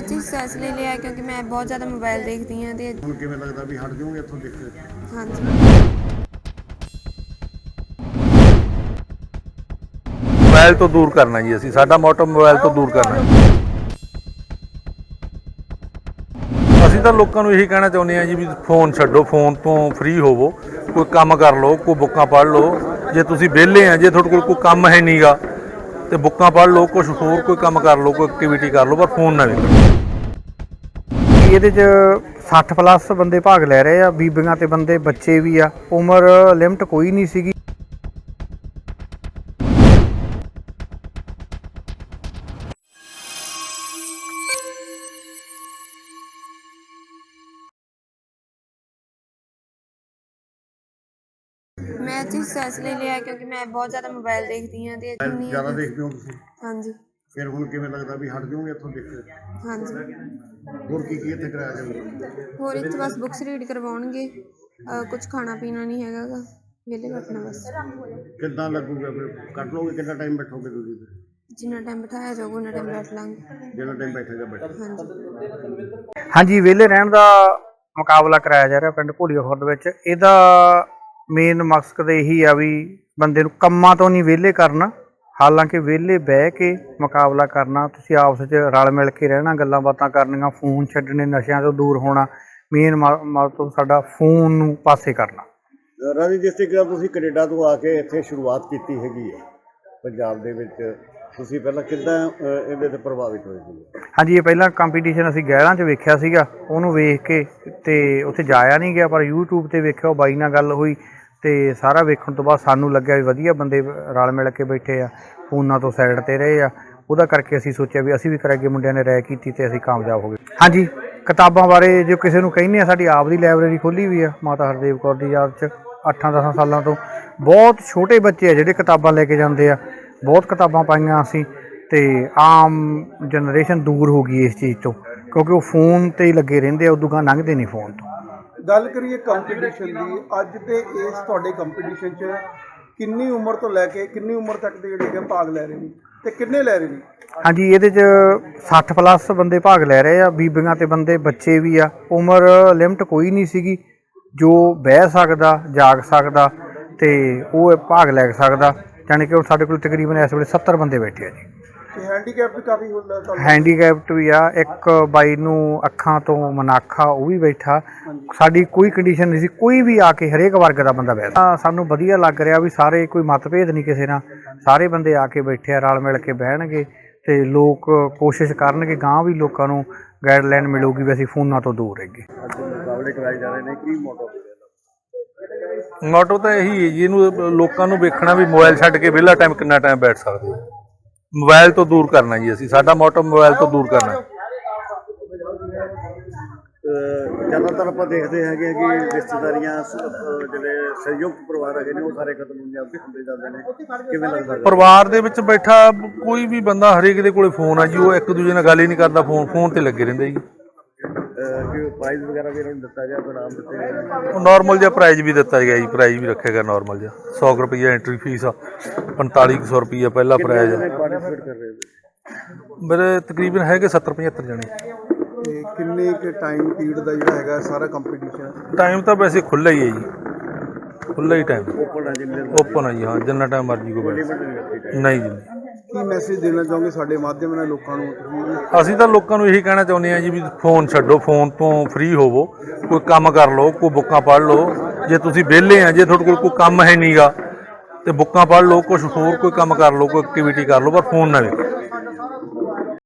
ਮੈਂ ਇਸ ਲਈ ਲਿਆ ਕਿਉਂਕਿ ਮੈਂ ਬਹੁਤ ਜ਼ਿਆਦਾ ਮੋਬਾਈਲ ਦੇਖਦੀ ਹਾਂ ਤੇ ਹੁਣ ਕਿਵੇਂ ਲੱਗਦਾ ਵੀ ਹਟ ਜਾਓਗੇ ਇੱਥੋਂ ਦੇਖ ਕੇ? ਹਾਂਜੀ। ਮੋਬਾਈਲ ਤੋਂ ਦੂਰ ਕਰਨਾ ਜੀ ਅਸੀਂ ਸਾਡਾ ਮੋਟੋ ਮੋਬਾਈਲ ਤੋਂ ਦੂਰ ਕਰਨਾ। ਅਸੀਂ ਤਾਂ ਲੋਕਾਂ ਨੂੰ ਇਹੀ ਕਹਿਣਾ ਚਾਹੁੰਦੇ ਹਾਂ ਜੀ ਵੀ ਫੋਨ ਛੱਡੋ ਫੋਨ ਤੋਂ ਫ੍ਰੀ ਹੋਵੋ ਕੋਈ ਕੰਮ ਕਰ ਲਓ ਕੋਈ ਬੁੱਕਾਂ ਪੜ੍ਹ ਲਓ। ਜੇ ਤੁਸੀਂ ਵਿਹਲੇ ਆ ਜੇ ਤੁਹਾਡੇ ਕੋਲ ਕੋਈ ਕੰਮ ਹੈ ਨਹੀਂਗਾ ਤੇ ਬੁੱਕਾਂ ਪੜ੍ਹ ਲਓ ਕੁਝ ਹੋਰ ਕੋਈ ਕੰਮ ਕਰ ਲਓ, ਕੋਈ ਐਕਟੀਵਿਟੀ ਕਰ ਲਓ, ਪਰ ਫੋਨ ਨਾ ਵੇਖੋ। ਇਹਦੇ 'ਚ 60 ਪਲੱਸ ਬੰਦੇ ਭਾਗ ਲੈ ਰਹੇ ਆ, ਬੀਬੀਆਂ ਤੇ ਬੰਦੇ, ਬੱਚੇ ਵੀ ਆ, ਉਮਰ ਲਿਮਟ ਕੋਈ ਨਹੀਂ ਸੀਗੀ। ਮੈਂ ਇਸ ਲਈ ਲਿਆ ਕਿਉਂਕਿ ਮੈਂ ਬਹੁਤ ਜ਼ਿਆਦਾ ਮੋਬਾਈਲ ਦੇਖਦੀ ਹਾਂ ਤੇ ਇੰਨੀ- ਜ਼ਿਆਦਾ ਦੇਖਦੇ ਹੋ ਤੁਸੀਂ? ਹਾਂਜੀ। ਫਿਰ ਹੁਣ ਕਿਵੇਂ ਲੱਗਦਾ ਵੀ ਹਟ ਜਾਓਗੇ ਇੱਥੋਂ ਦੇਖ ਕੇ? ਹਾਂਜੀ। ਹੋਰ ਕੀ ਕੀ ਇੱਥੇ ਕਰਾਇਆ ਜਾਊਗਾ? ਹੋਰ ਇੱਥੇ ਬਸ ਬੁੱਕਸ ਰੀਡ ਕਰਵਾਉਣਗੇ। ਕੁਝ ਖਾਣਾ ਪੀਣਾ ਨਹੀਂ ਹੈਗਾ ਗਾ ਵਿਹਲੇ ਬੈਠਣਾ ਬਸ। ਕਿੱਦਾਂ ਲੱਗੂਗਾ ਫਿਰ? ਕੱਟ ਲਓਗੇ? ਕਿੰਨਾ ਟਾਈਮ ਬੈਠੋਗੇ ਤੁਸੀਂ? ਜਿੰਨਾ ਟਾਈਮ ਬਿਠਾਇਆ ਜਾਊਗਾ ਉਹਨਾਂ ਟਾਈਮ ਬੈਠ ਲਾਂਗੇ। ਜਿੰਨਾ ਟਾਈਮ ਬੈਠੇਗਾ ਬੈਠੋ। ਹਾਂਜੀ। ਹਾਂਜੀ ਵਿਹਲੇ ਰਹਿਣ ਦਾ ਮੁਕਾਬਲਾ ਕਰਾਇਆ ਜਾ ਰਿਹਾ ਪਿੰਡ ਘੋੜੀਆ ਖੁਰਦ ਵਿੱਚ। ਇਹਦਾ ਮੇਨ ਮਕਸਦ ਇਹੀ ਆ ਵੀ ਬੰਦੇ ਨੂੰ ਕੰਮਾਂ ਤੋਂ ਨਹੀਂ ਵਿਹਲੇ ਕਰਨਾ। ਹਾਲਾਂਕਿ ਵਿਹਲੇ ਬਹਿ ਕੇ ਮੁਕਾਬਲਾ ਕਰਨਾ ਤੁਸੀਂ ਆਪਸ ਵਿੱਚ ਰਲ ਮਿਲ ਕੇ ਰਹਿਣਾ ਗੱਲਾਂ ਬਾਤਾਂ ਕਰਨੀਆਂ ਫੋਨ ਛੱਡਣੇ ਨਸ਼ਿਆਂ ਤੋਂ ਦੂਰ ਹੋਣਾ ਮੇਨ ਮਤਲਬ ਸਾਡਾ ਫੋਨ ਨੂੰ ਪਾਸੇ ਕਰਨਾ। ਰਾਜੀ ਜਿਸ ਤਰੀਕੇ ਨਾਲ ਤੁਸੀਂ ਕੈਨੇਡਾ ਤੋਂ ਆ ਕੇ ਇੱਥੇ ਸ਼ੁਰੂਆਤ ਕੀਤੀ ਹੈਗੀ ਹੈ ਪੰਜਾਬ ਦੇ ਵਿੱਚ ਤੁਸੀਂ ਪਹਿਲਾਂ ਕਿੱਦਾਂ ਇਹਦੇ ਤੇ ਪ੍ਰਭਾਵਿਤ ਹੋਏ ਸੀ? ਹਾਂਜੀ ਇਹ ਪਹਿਲਾਂ ਕੰਪੀਟੀਸ਼ਨ ਅਸੀਂ ਗਹਿਲਾਂ 'ਚ ਵੇਖਿਆ ਸੀਗਾ ਉਹਨੂੰ ਵੇਖ ਕੇ ਤੇ ਉੱਥੇ ਜਾਇਆ ਨਹੀਂ ਗਿਆ ਪਰ YouTube ਤੇ ਵੇਖਿਆ ਉਹ ਬਾਈ ਨਾਲ ਗੱਲ ਹੋਈ ਤੇ ਸਾਰਾ ਵੇਖਣ ਤੋਂ ਬਾਅਦ ਸਾਨੂੰ ਲੱਗਿਆ ਵੀ ਵਧੀਆ ਬੰਦੇ ਰਲ ਮਿਲ ਕੇ ਬੈਠੇ ਆ, ਫੋਨਾਂ ਤੋਂ ਸਾਈਡ ਤੇ ਰਹੇ ਆ। ਉਹਦਾ ਕਰਕੇ ਅਸੀਂ ਸੋਚਿਆ ਵੀ ਅਸੀਂ ਵੀ ਕਰਾਂਗੇ ਮੁੰਡਿਆਂ ਨੇ ਰਾਇ ਕੀਤੀ ਤੇ ਅਸੀਂ ਕਾਮਯਾਬ ਹੋ ਗਏ। ਹਾਂਜੀ, ਕਿਤਾਬਾਂ ਬਾਰੇ ਜੇ ਕਿਸੇ ਨੂੰ ਕਹਿੰਦੇ ਆ, ਸਾਡੀ ਆਪ ਦੀ ਲਾਇਬ੍ਰੇਰੀ ਖੋਲੀ ਵੀ ਆ, ਮਾਤਾ ਹਰਦੇਵ ਕੌਰ ਦੀ ਯਾਦ 'ਚ 8-10 ਸਾਲਾਂ ਤੋਂ। ਬਹੁਤ ਛੋਟੇ ਬੱਚੇ ਆ ਜਿਹੜੇ ਕਿਤਾਬਾਂ ਲੈ ਕੇ ਜਾਂਦੇ ਆ। ਬਹੁਤ ਕਿਤਾਬਾਂ ਪਾਈਆਂ ਅਸੀਂ ਤੇ ਆਮ ਜਨਰੇਸ਼ਨ ਦੂਰ ਹੋ ਗਈ ਇਸ ਚੀਜ਼ ਤੋਂ, ਕਿਉਂਕਿ ਉਹ ਫੋਨ ਤੇ ਹੀ ਲੱਗੇ ਰਹਿੰਦੇ ਆ, ਉਦੋਂ ਗਾ ਲੰਘਦੇ ਨਹੀਂ ਫੋਨ ਤੋਂ। ਗੱਲ ਕਰੀਏ ਕੰਪੀਟੀਸ਼ਨ ਦੀ, ਅੱਜ ਤੇ ਇਸ ਤੁਹਾਡੇ ਕੰਪੀਟੀਸ਼ਨ 'ਚ ਕਿੰਨੀ ਉਮਰ ਤੋਂ ਲੈ ਕੇ, ਕਿੰਨੀ ਉਮਰ ਤੱਕ ਦੇ ਜਿਹੜੇ ਹੈਗੇ ਭਾਗ ਲੈ ਰਹੇ ਨੇ? ਤੇ ਕਿੰਨੇ ਲੈ ਰਹੇ ਨੇ? ਹਾਂਜੀ, ਇਹਦੇ 'ਚ 60 ਪਲੱਸ ਬੰਦੇ ਭਾਗ ਲੈ ਰਹੇ ਆ, ਬੀਬੀਆਂ ਤੇ ਬੰਦੇ, ਬੱਚੇ ਵੀ ਆ। ਉਮਰ ਲਿਮਟ ਕੋਈ ਨਹੀਂ ਸੀਗੀ। ਜੋ ਬਹਿ ਸਕਦਾ, ਜਾਗ ਸਕਦਾ, ਤੇ ਉਹ ਭਾਗ ਲੈ ਸਕਦਾ। ਯਾਨੀ ਕਿ ਸਾਡੇ ਕੋਲ ਤਕਰੀਬਨ ਇਸ ਵੇਲੇ 70 ਬੰਦੇ ਬੈਠੇ ਆ ਜੀ। ਤੇ ਹੈਂਡੀਕੈਪ ਵੀ ਕਾਫੀ ਹੁੰਦਾ ਤੁਹਾਨੂੰ? ਹੈਂਡੀਕੈਪਟ ਵੀ ਆ ਇੱਕ ਬਾਈ ਨੂੰ ਅੱਖਾਂ ਤੋਂ ਮਨਾਖਾ ਉਹ ਵੀ ਬੈਠਾ। ਸਾਡੀ ਕੋਈ ਕੰਡੀਸ਼ਨ ਨਹੀਂ ਸੀ ਕੋਈ ਵੀ ਆ ਕੇ ਹਰੇਕ ਵਰਗ ਦਾ ਬੰਦਾ ਬੈਠਾ। ਸਾਨੂੰ ਵਧੀਆ ਲੱਗ ਰਿਹਾ ਵੀ ਸਾਰੇ ਕੋਈ ਮਤਭੇਦ ਨਹੀਂ ਕਿਸੇ ਨਾਲ। ਸਾਰੇ ਬੰਦੇ ਆ ਕੇ ਬੈਠੇ ਆ ਰਲ ਮਿਲ ਕੇ ਬਹਿਣਗੇ ਤੇ ਲੋਕ ਕੋਸ਼ਿਸ਼ ਕਰਨਗੇ ਗਾਂ ਵੀ ਲੋਕਾਂ ਨੂੰ ਗਾਈਡਲਾਈਨ ਮਿਲੂਗੀ ਵੀ ਅਸੀਂ ਫੋਨਾਂ ਤੋਂ ਦੂਰ ਰਹੀਏ। ਮੁਕਾਬਲੇ ਕਰਾਏ ਜਾ ਰਹੇ ਨੇ ਕੀ ਮੋਟੋ ਮੋਟੋ ਤਾਂ ਇਹੀ ਹੈ ਜੀ ਇਹਨੂੰ ਲੋਕਾਂ ਨੂੰ ਵੇਖਣਾ ਵੀ ਮੋਬਾਈਲ ਛੱਡ ਕੇ ਵਿਹਲਾ ਟਾਈਮ ਕਿੰਨਾ ਟਾਈਮ ਬੈਠ ਸਕਦੇ ਹੋ ਮੋਬਾਈਲ ਤੋਂ ਦੂਰ ਕਰਨਾ ਜੀ ਅਸੀਂ ਸਾਡਾ ਮੋਟੋ ਮੋਬਾਈਲ ਤੋਂ ਦੂਰ ਕਰਨਾ। ਜ਼ਿਆਦਾਤਰ ਆਪਾਂ ਦੇਖਦੇ ਹੈਗੇ ਕਿ ਰਿਸ਼ਤੇਦਾਰੀਆਂ ਜਿਹੜੇ ਸੰਯੁਕਤ ਪਰਿਵਾਰ ਹੈਗੇ ਨੇ ਉਹ ਸਾਰੇ ਖਤਮ ਹੁੰਦੇ ਜਾਂਦੇ ਹੁੰਦੇ ਜਾਂਦੇ ਨੇ। ਕਿਵੇਂ ਲੱਗਦਾ ਹੈ? ਪਰਿਵਾਰ ਦੇ ਵਿੱਚ ਬੈਠਾ ਕੋਈ ਵੀ ਬੰਦਾ ਹਰੇਕ ਦੇ ਕੋਲੇ ਫੋਨ ਆ ਜੀ ਉਹ ਇੱਕ ਦੂਜੇ ਨਾਲ ਗੱਲ ਹੀ ਨਹੀਂ ਕਰਦਾ ਫੋਨ ਫੋਨ ਤੇ ਲੱਗੇ ਰਹਿੰਦੇ ਜੀ। ਕਿ ਪ੍ਰਾਈਜ਼ ਵਗੈਰਾ ਵੀ ਇਹਨਾਂ ਨੂੰ ਦਿੱਤਾ ਗਿਆ ਇਨਾਮ ਦਿੱਤੇ ਗਏ ਉਹ ਨਾਰਮਲ ਜਿਹਾ ਪ੍ਰਾਈਜ਼ ਵੀ ਦਿੱਤਾ ਗਿਆ ਜੀ ਪ੍ਰਾਈਜ਼ ਵੀ ਰੱਖਿਆ ਗਿਆ ਨਾਰਮਲ ਜਿਹਾ। 100 ਰੁਪਏ ਐਂਟਰੀ ਫੀਸ ਆ 4500 ਰੁਪਏ ਪਹਿਲਾ ਪ੍ਰਾਈਜ਼ ਆ। ਪਾਰਟਿਸਿਪੇਟ ਕਰ ਰਹੇ ਨੇ ਮੇਰੇ ਤਕਰੀਬਨ ਹੈਗੇ 70 75 ਜਣੇ। ਤੇ ਕਿੰਨੇ ਕੁ ਟਾਈਮ ਪੀਰੀਅਡ ਦਾ ਜਿਹੜਾ ਹੈਗਾ ਸਾਰਾ ਕੰਪੀਟੀਸ਼ਨ ਟਾਈਮ ਤਾਂ ਵੈਸੇ ਖੁੱਲ੍ਹਾ ਹੀ ਹੈ ਜੀ। ਖੁੱਲ੍ਹਾ ਹੀ ਟਾਈਮ ਓਪਨ ਹੈ ਜਿੰਨੇ ਓਪਨ ਹੈ ਜੀ ਹਾਂ ਜਿੰਨਾ ਟਾਈਮ ਮਰਜ਼ੀ ਬੈਠ ਸਕਦਾ। ਨਹੀਂ ਜੀ ਨਹੀਂ। ਕੀ ਮੈਸੇਜ ਦੇਣਾ ਚਾਹੋਗੇ ਸਾਡੇ ਮਾਧਿਅਮ ਨਾਲ ਲੋਕਾਂ ਨੂੰ? ਅਸੀਂ ਤਾਂ ਲੋਕਾਂ ਨੂੰ ਇਹੀ ਕਹਿਣਾ ਚਾਹੁੰਦੇ ਹਾਂ ਜੀ ਵੀ ਫੋਨ ਛੱਡੋ ਫੋਨ ਤੋਂ ਫ੍ਰੀ ਹੋਵੋ, ਕੋਈ ਕੰਮ ਕਰ ਲਓ, ਕੋਈ ਬੁੱਕਾਂ ਪੜ੍ਹ ਲਓ। ਜੇ ਤੁਸੀਂ ਵਿਹਲੇ ਆ, ਜੇ ਤੁਹਾਡੇ ਕੋਲ ਕੋਈ ਕੰਮ ਹੈ ਨਹੀਂਗਾ ਤੇ ਬੁੱਕਾਂ ਪੜ੍ਹ ਲਓ ਕੁਝ ਹੋਰ ਕੋਈ ਕੰਮ ਕਰ ਲਓ, ਕੋਈ ਐਕਟੀਵਿਟੀ ਕਰ ਲਓ ਪਰ ਫੋਨ ਨਾ ਵੇਖੋ